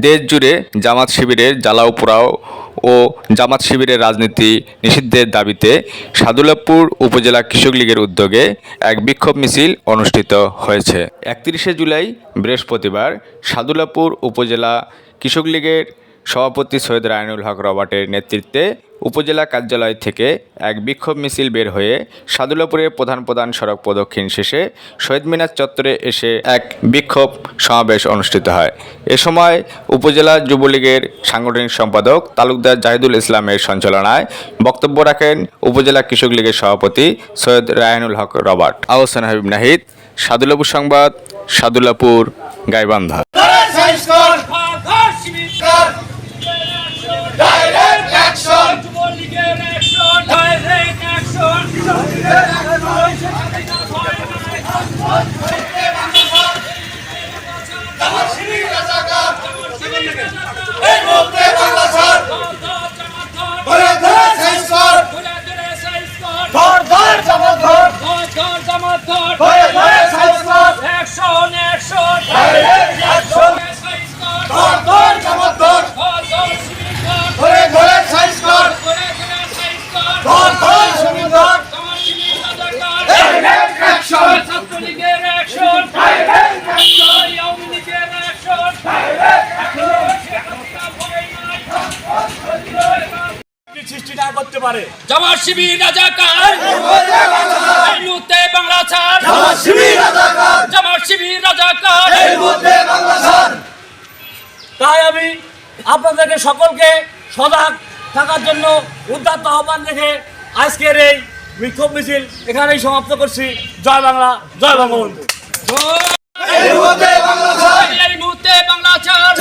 দেশ জুড়ে জামাত শিবিরের জ্বালাও পোড়াও ও জামাত শিবিরের রাজনীতি নিষিদ্ধের দাবিতে সাদুল্লাপুর উপজেলা কৃষক লীগের উদ্যোগে এক বিক্ষোভ মিছিল অনুষ্ঠিত হয়েছে। একত্রিশে জুলাই বৃহস্পতিবার সাদুল্লাপুর উপজেলা কৃষক লীগের সভাপতি সৈয়দ রায়নুল হক রবার্টের নেতৃত্বে উপজেলা কার্যালয় থেকে এক বিক্ষোভ মিছিল বের হয়ে সাদুলাপুরের প্রধান প্রধান সড়ক প্রদক্ষিণ শেষে শহীদ মিনার চত্বরে এসে এক বিক্ষোভ সমাবেশ অনুষ্ঠিত হয়। এ সময় উপজেলা যুবলীগের সাংগঠনিক সম্পাদক তালুকদার জাহিদুল ইসলামের সঞ্চালনায় বক্তব্য রাখেন উপজেলা কৃষক লীগের সভাপতি সৈয়দ রায়নুল হক রবার্ট। আহসান হাবিব নাহিদ, সাদুলাপুর সংবাদ, সাদুলাপুর গাইবান্ধা। Çok güzel. সৃষ্টি না করতে পারে। জামাত শিবির রাজাকার। এই মুহূর্তে বাংলা ছাড়। জামাত শিবির রাজাকার! জামাত শিবির রাজাকার। এই মুহূর্তে বাংলা ছাড়! তাই আমি আপনাদেরকে সকলকে সজাগ থাকার জন্য উদ্যাত্ত আহ্বান রেখে আজকের এই বিক্ষোভ মিছিল এখানেই সমাপ্ত করছি। জয় বাংলা জয় বঙ্গবন্ধু এই মুহূর্তে বাংলা ছাড়! এই মুহূর্তে বাংলা ছাড়।